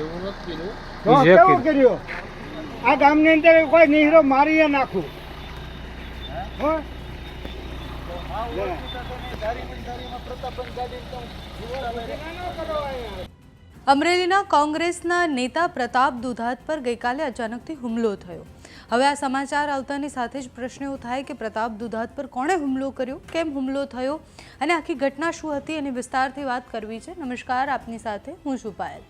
એવું. કર્યું? આ ગામની અંદર કોઈ નિહરો નાખું. અમરેલીના કોંગ્રેસના નેતા પ્રતાપ દુધાત પર ગઈકાલે અચાનકથી હુમલો થયો. હવે આ સમાચાર આવતાની સાથે જ પ્રશ્ન એવો થાય કે પ્રતાપ દુધાત પર કોણે હુમલો કર્યો? કેમ હુમલો થયો? અને આખી ઘટના શું હતી એની વિસ્તારથી વાત કરવી છે. નમસ્કાર, આપની સાથે હું છું પાયલ.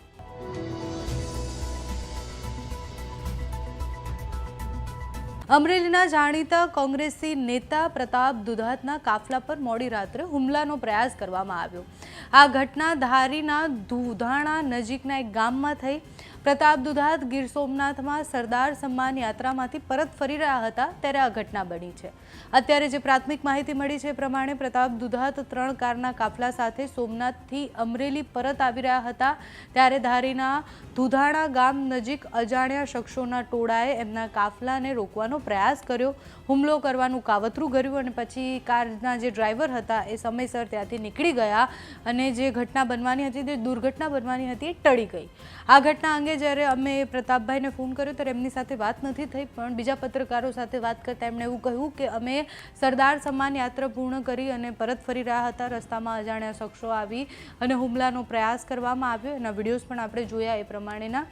અમરેલીના જાણીતા કોંગ્રેસી નેતા પ્રતાપ દુધાતના કાફલા પર મોડી રાત્રે હુમલાનો પ્રયાસ કરવામાં આવ્યો. આ ઘટના ધારીના દુધાણા નજીકના એક ગામમાં થઈ. પ્રતાપ દુધાત ગીર સોમનાથમાં સરદાર સન્માન યાત્રામાંથી પરત ફરી રહ્યા હતા ત્યારે આ ઘટના બની છે. અત્યારે જે પ્રાથમિક માહિતી મળી છે પ્રમાણે પ્રતાપ દુધાત ત્રણ કારના કાફલા સાથે સોમનાથથી અમરેલી પરત આવી રહ્યા હતા. ત્યારે ધારીના દુધાણા ગામ નજીક અજાણ્યા શખ્સોના ટોળાએ એમના કાફલાને રોકવાનો પ્રયાસ કર્યો. હુમલો કરવાનું કાવતરું કર્યું અને પછી કારના જે ડ્રાઈવર હતા એ સમયસર ત્યાંથી નીકળી ગયા અને જે ઘટના બનવાની હતી તે દુર્ઘટના બનવાની હતી એ ટળી ગઈ. આ ઘટના અંગે જ્યારે અમે પ્રતાપભાઈને ફોન કર્યો ત્યારે એમની સાથે વાત નથી થઈ, પણ બીજા પત્રકારો સાથે વાત કરતા એમણે એવું કહ્યું કે અમે સરદાર સન્માન યાત્રા પૂર્ણ કરી અને પરત ફરી રહ્યા હતા. રસ્તામાં અજાણ્યા શખ્સો આવી અને હુમલાનો પ્રયાસ કરવામાં આવ્યો. એના વિડીયોઝ પણ આપણે જોયા એ પ્રમાણેના.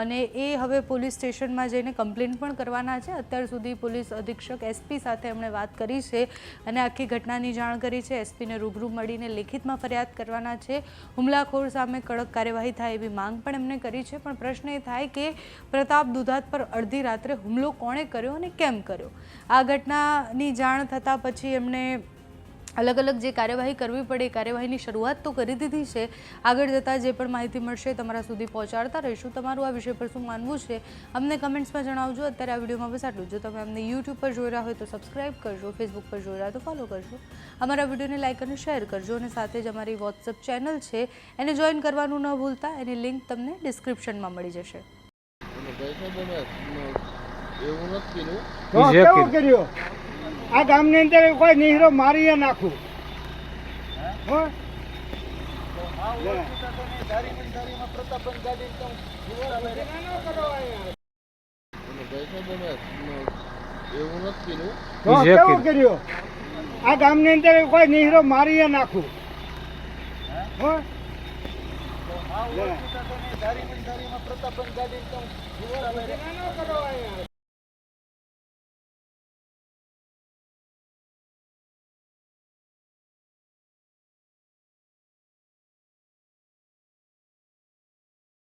અને એ હવે પોલીસ સ્ટેશનમાં જઈને કમ્પ્લેન પણ કરવાના છે. અત્યાર સુધી પોલીસ અધિક્ષક એસપી સાથે એમણે વાત કરી છે અને આખી ઘટનાની જાણ કરી છે. એસપીને રૂબરૂ મળીને લેખિતમાં ફરિયાદ કરવાના છે. હુમલાખોર સામે કડક કાર્યવાહી થાય એવી માંગ પણ એમણે કરી છે. પણ પ્રશ્ન એ થાય કે પ્રતાપ દુધાત પર અડધી રાત્રે હુમલો કોણે કર્યો અને કેમ કર્યો? આ ઘટનાની જાણ થતાં પછી એમણે અલગ અલગ જે કાર્યવાહી કરવી પડે એ કાર્યવાહીની શરૂઆત તો કરી દીધી છે. આગળ જતાં જે પણ માહિતી મળશે તમારા સુધી પહોંચાડતા રહીશું. તમારું આ વિષય પર શું માનવું છે અમને કમેન્ટ્સમાં જણાવજો. અત્યારે આ વિડીયોમાં બસ આટલું જ. જો તમે અમને યુટ્યુબ પર જોઈ રહ્યા હોય તો સબસ્ક્રાઇબ કરજો ફેસબુક પર જોઈ રહ્યા તો ફોલો કરજો. અમારા વિડીયોને લાઇક અને શેર કરજો અને સાથે જ અમારી વોટ્સઅપ ચેનલ છે. એને જોઈન કરવાનું ન ભૂલતા. એની લિંક તમને ડિસ્ક્રિપ્શનમાં મળી જશે. એવું નથી. કર્યું? આ ગામની અંદર કોઈ નિહરો મારીએ નાખું. કેવું. કર્યું? આ ગામની અંદર કોઈ નિહરો મારીએ નાખું. હો? લે.